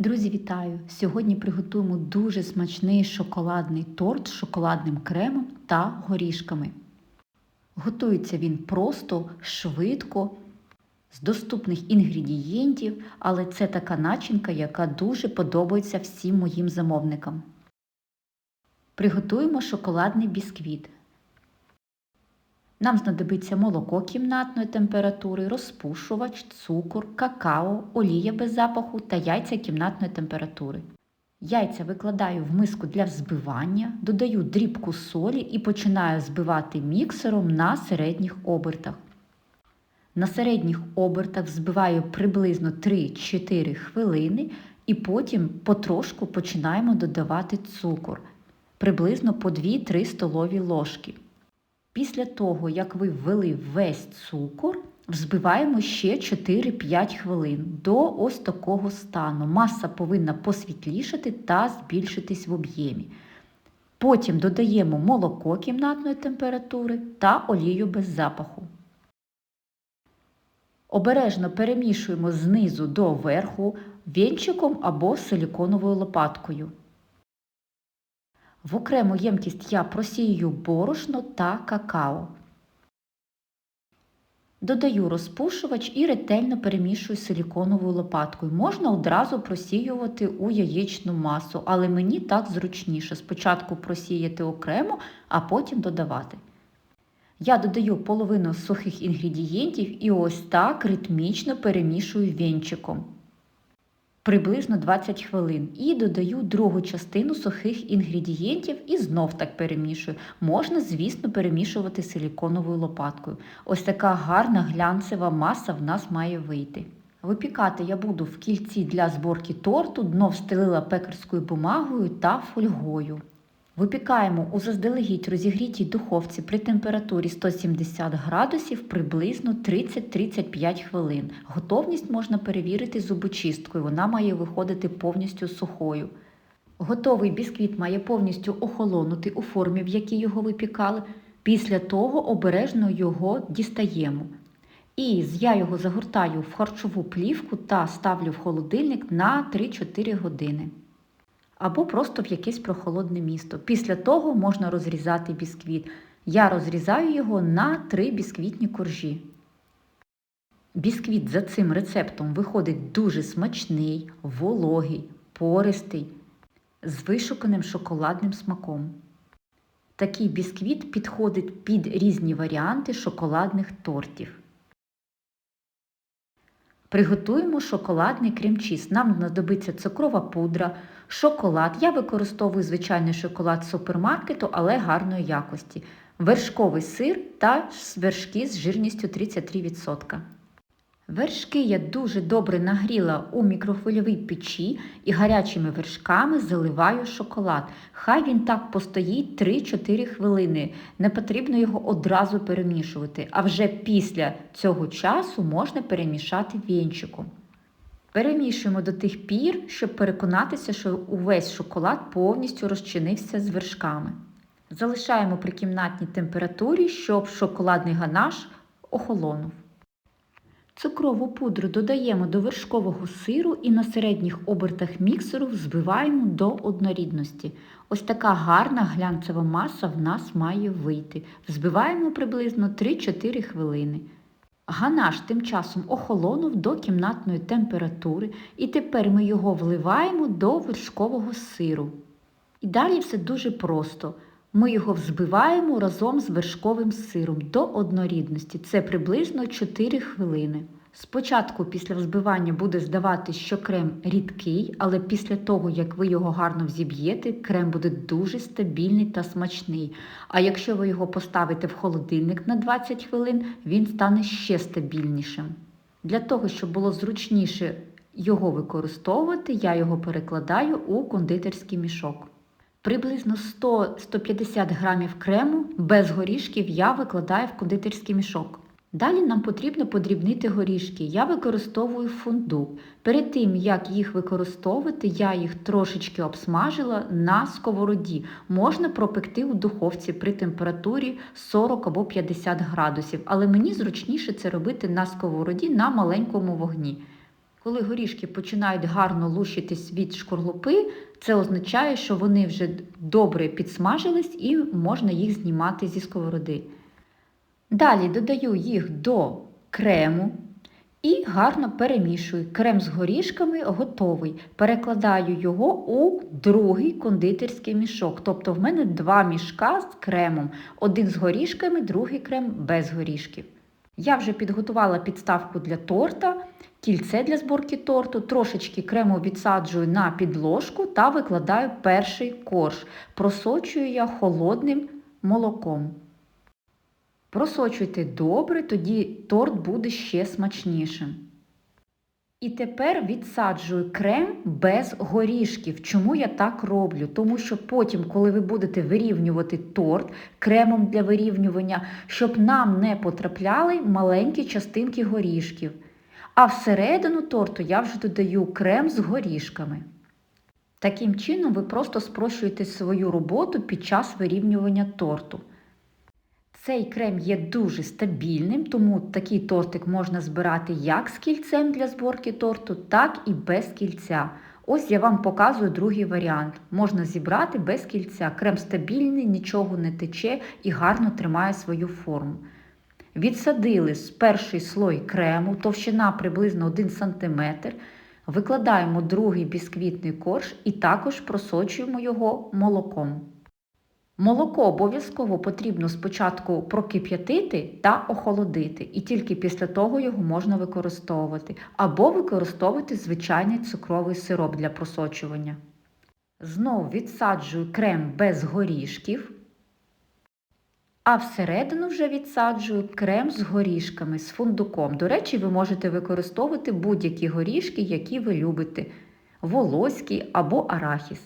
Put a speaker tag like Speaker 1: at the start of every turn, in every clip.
Speaker 1: Друзі, вітаю! Сьогодні приготуємо дуже смачний шоколадний торт з шоколадним кремом та горішками. Готується він просто, швидко, з доступних інгредієнтів, але це така начинка, яка дуже подобається всім моїм замовникам. Приготуємо шоколадний бісквіт. Нам знадобиться молоко кімнатної температури, розпушувач, цукор, какао, олія без запаху та яйця кімнатної температури. Яйця викладаю в миску для взбивання, додаю дрібку солі і починаю збивати міксером на середніх обертах. На середніх обертах взбиваю приблизно 3-4 хвилини і потім потрошку починаємо додавати цукор приблизно по 2-3 столові ложки. Після того, як ви ввели весь цукор, взбиваємо ще 4-5 хвилин до ось такого стану. Маса повинна посвітлішати та збільшитись в об'ємі. Потім додаємо молоко кімнатної температури та олію без запаху. Обережно перемішуємо знизу до верху вінчиком або силіконовою лопаткою. В окрему ємкість я просію борошно та какао. Додаю розпушувач і ретельно перемішую силіконовою лопаткою. Можна одразу просіювати у яєчну масу, але мені так зручніше. Спочатку просіяти окремо, а потім додавати. Я додаю половину сухих інгредієнтів і ось так ритмічно перемішую вінчиком приблизно 20 хвилин. І додаю другу частину сухих інгредієнтів і знов так перемішую. Можна, звісно, перемішувати силіконовою лопаткою. Ось така гарна глянцева маса в нас має вийти. Випікати я буду в кільці для зборки торту, дно встелила пекарською бумагою та фольгою. Випікаємо у заздалегідь розігрітій духовці при температурі 170 градусів приблизно 30-35 хвилин. Готовність можна перевірити зубочисткою, вона має виходити повністю сухою. Готовий бісквіт має повністю охолонути у формі, в якій його випікали. Після того обережно його дістаємо. І я його загортаю в харчову плівку та ставлю в холодильник на 3-4 години або просто в якесь прохолодне місто. Після того можна розрізати бісквіт. Я розрізаю його на три бісквітні коржі. Бісквіт за цим рецептом виходить дуже смачний, вологий, пористий, з вишуканим шоколадним смаком. Такий бісквіт підходить під різні варіанти шоколадних тортів. Приготуємо шоколадний крем-чіз. Нам знадобиться цукрова пудра, шоколад. Я використовую звичайний шоколад супермаркету, але гарної якості, вершковий сир та вершки з жирністю 33%. Вершки я дуже добре нагріла у мікрохвильовій печі і гарячими вершками заливаю шоколад. Хай він так постоїть 3-4 хвилини. Не потрібно його одразу перемішувати, а вже після цього часу можна перемішати вінчиком. Перемішуємо до тих пір, щоб переконатися, що увесь шоколад повністю розчинився з вершками. Залишаємо при кімнатній температурі, щоб шоколадний ганаш охолонув. Цукрову пудру додаємо до вершкового сиру і на середніх обертах міксеру взбиваємо до однорідності. Ось така гарна глянцева маса в нас має вийти. Взбиваємо приблизно 3-4 хвилини. Ганаш тим часом охолонув до кімнатної температури, і тепер ми його вливаємо до вершкового сиру. І далі все дуже просто. Ми його взбиваємо разом з вершковим сиром до однорідності. Це приблизно 4 хвилини. Спочатку після взбивання буде здавати, що крем рідкий, але після того, як ви його гарно взіб'єте, крем буде дуже стабільний та смачний. А якщо ви його поставите в холодильник на 20 хвилин, він стане ще стабільнішим. Для того, щоб було зручніше його використовувати, я його перекладаю у кондитерський мішок. Приблизно 100-150 грамів крему без горішків я викладаю в кондитерський мішок. Далі нам потрібно подрібнити горішки. Я використовую фундук. Перед тим, як їх використовувати, я їх трошечки обсмажила на сковороді. Можна пропекти у духовці при температурі 40 або 50 градусів, але мені зручніше це робити на сковороді на маленькому вогні. Коли горішки починають гарно лущитись від шкорлупи, це означає, що вони вже добре підсмажились і можна їх знімати зі сковороди. Далі додаю їх до крему і гарно перемішую. Крем з горішками готовий. Перекладаю його у другий кондитерський мішок. Тобто в мене два мішка з кремом. Один з горішками, другий крем без горішків. Я вже підготувала підставку для торта, кільце для зборки торту, трошечки крему відсаджую на підложку та викладаю перший корж. Просочую я холодним молоком. Просочуйте добре, тоді торт буде ще смачнішим. І тепер відсаджую крем без горішків. Чому я так роблю? Тому що потім, коли ви будете вирівнювати торт кремом для вирівнювання, щоб нам не потрапляли маленькі частинки горішків. А всередину торту я вже додаю крем з горішками. Таким чином, ви просто спрощуєте свою роботу під час вирівнювання торту. Цей крем є дуже стабільним, тому такий тортик можна збирати як з кільцем для зборки торту, так і без кільця. Ось я вам показую другий варіант. Можна зібрати без кільця. Крем стабільний, нічого не тече і гарно тримає свою форму. Відсадили перший слой крему, товщина приблизно 1 см. Викладаємо другий бісквітний корж і також просочуємо його молоком. Молоко обов'язково потрібно спочатку прокип'ятити та охолодити, і тільки після того його можна використовувати, або використовувати звичайний цукровий сироп для просочування. Знову відсаджую крем без горішків, а всередину вже відсаджую крем з горішками, з фундуком. До речі, ви можете використовувати будь-які горішки, які ви любите, волоський або арахіс.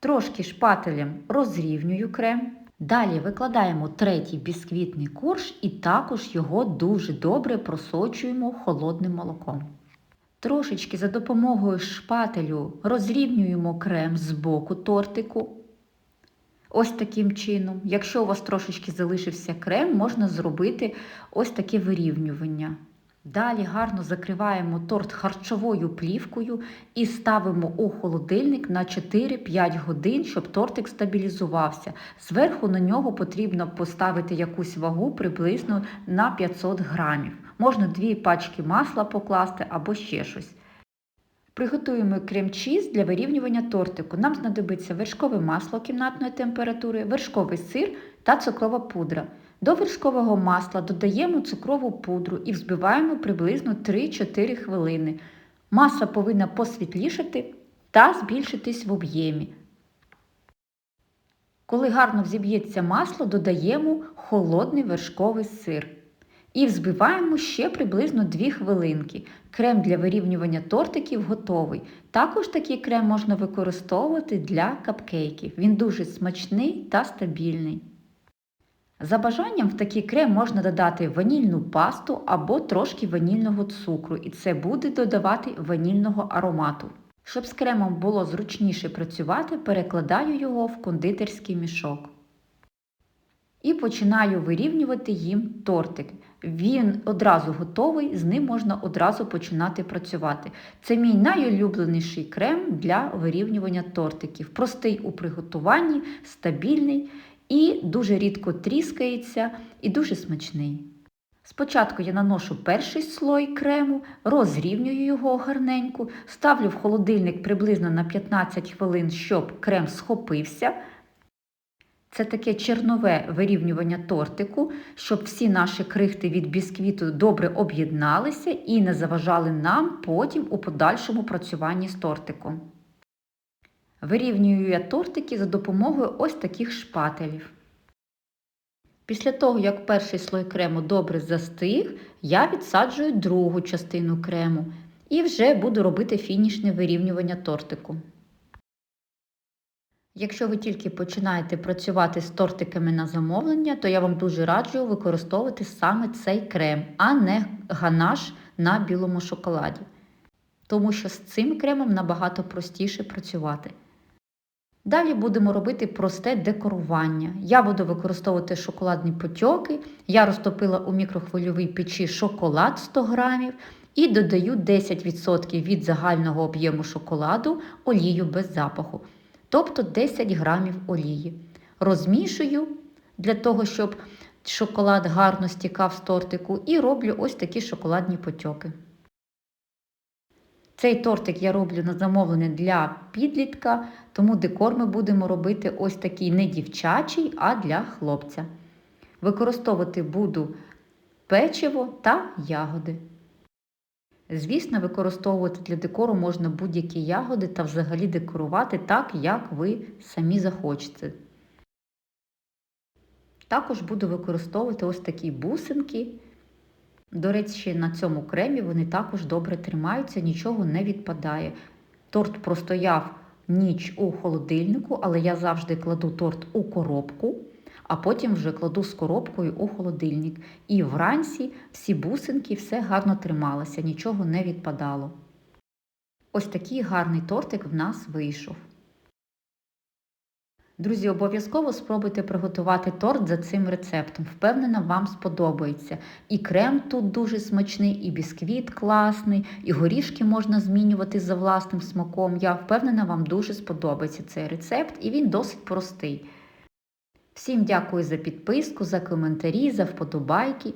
Speaker 1: Трошки шпателем розрівнюю крем. Далі викладаємо третій бісквітний корж і також його дуже добре просочуємо холодним молоком. Трошечки за допомогою шпателю розрівнюємо крем з боку тортику. Ось таким чином. Якщо у вас трошечки залишився крем, можна зробити ось таке вирівнювання. Далі гарно закриваємо торт харчовою плівкою і ставимо у холодильник на 4-5 годин, щоб тортик стабілізувався. Зверху на нього потрібно поставити якусь вагу приблизно на 500 грамів. Можна дві пачки масла покласти або ще щось. Приготуємо крем-чіз для вирівнювання тортику. Нам знадобиться вершкове масло кімнатної температури, вершковий сир та цукрова пудра. До вершкового масла додаємо цукрову пудру і взбиваємо приблизно 3-4 хвилини. Маса повинна посвітлішати та збільшитись в об'ємі. Коли гарно взіб'ється масло, додаємо холодний вершковий сир. І взбиваємо ще приблизно 2 хвилинки. Крем для вирівнювання тортиків готовий. Також такий крем можна використовувати для капкейків. Він дуже смачний та стабільний. За бажанням в такий крем можна додати ванільну пасту або трошки ванільного цукру, і це буде додавати ванільного аромату. Щоб з кремом було зручніше працювати, перекладаю його в кондитерський мішок. І починаю вирівнювати їм тортик. Він одразу готовий, з ним можна одразу починати працювати. Це мій найулюбленіший крем для вирівнювання тортиків. Простий у приготуванні, стабільний і дуже рідко тріскається і дуже смачний. Спочатку я наношу перший слой крему, розрівнюю його гарненько, ставлю в холодильник приблизно на 15 хвилин, щоб крем схопився. Це таке чернове вирівнювання тортику, щоб всі наші крихти від бісквіту добре об'єдналися і не заважали нам потім у подальшому працюванні з тортиком. Вирівнюю я тортики за допомогою ось таких шпателів. Після того, як перший слой крему добре застиг, я відсаджую другу частину крему і вже буду робити фінішне вирівнювання тортику. Якщо ви тільки починаєте працювати з тортиками на замовлення, то я вам дуже раджу використовувати саме цей крем, а не ганаш на білому шоколаді. Тому що з цим кремом набагато простіше працювати. Далі будемо робити просте декорування. Я буду використовувати шоколадні потьоки. Я розтопила у мікрохвильовій печі шоколад 100 грамів і додаю 10% від загального об'єму шоколаду олію без запаху, тобто 10 грамів олії. Розмішую для того, щоб шоколад гарно стікав з тортику, і роблю ось такі шоколадні потьоки. Цей тортик я роблю на замовлення для підлітка, тому декор ми будемо робити ось такий не дівчачий, а для хлопця. Використовувати буду печиво та ягоди. Звісно, використовувати для декору можна будь-які ягоди та взагалі декорувати так, як ви самі захочете. Також буду використовувати ось такі бусинки. До речі, на цьому кремі вони також добре тримаються, нічого не відпадає. Торт простояв ніч у холодильнику, але я завжди кладу торт у коробку, а потім вже кладу з коробкою у холодильник. І вранці всі бусинки, все гарно трималося, нічого не відпадало. Ось такий гарний тортик в нас вийшов. Друзі, обов'язково спробуйте приготувати торт за цим рецептом. Впевнена, вам сподобається. І крем тут дуже смачний, і бісквіт класний, і горішки можна змінювати за власним смаком. Я впевнена, вам дуже сподобається цей рецепт, і він досить простий. Всім дякую за підписку, за коментарі, за вподобайки.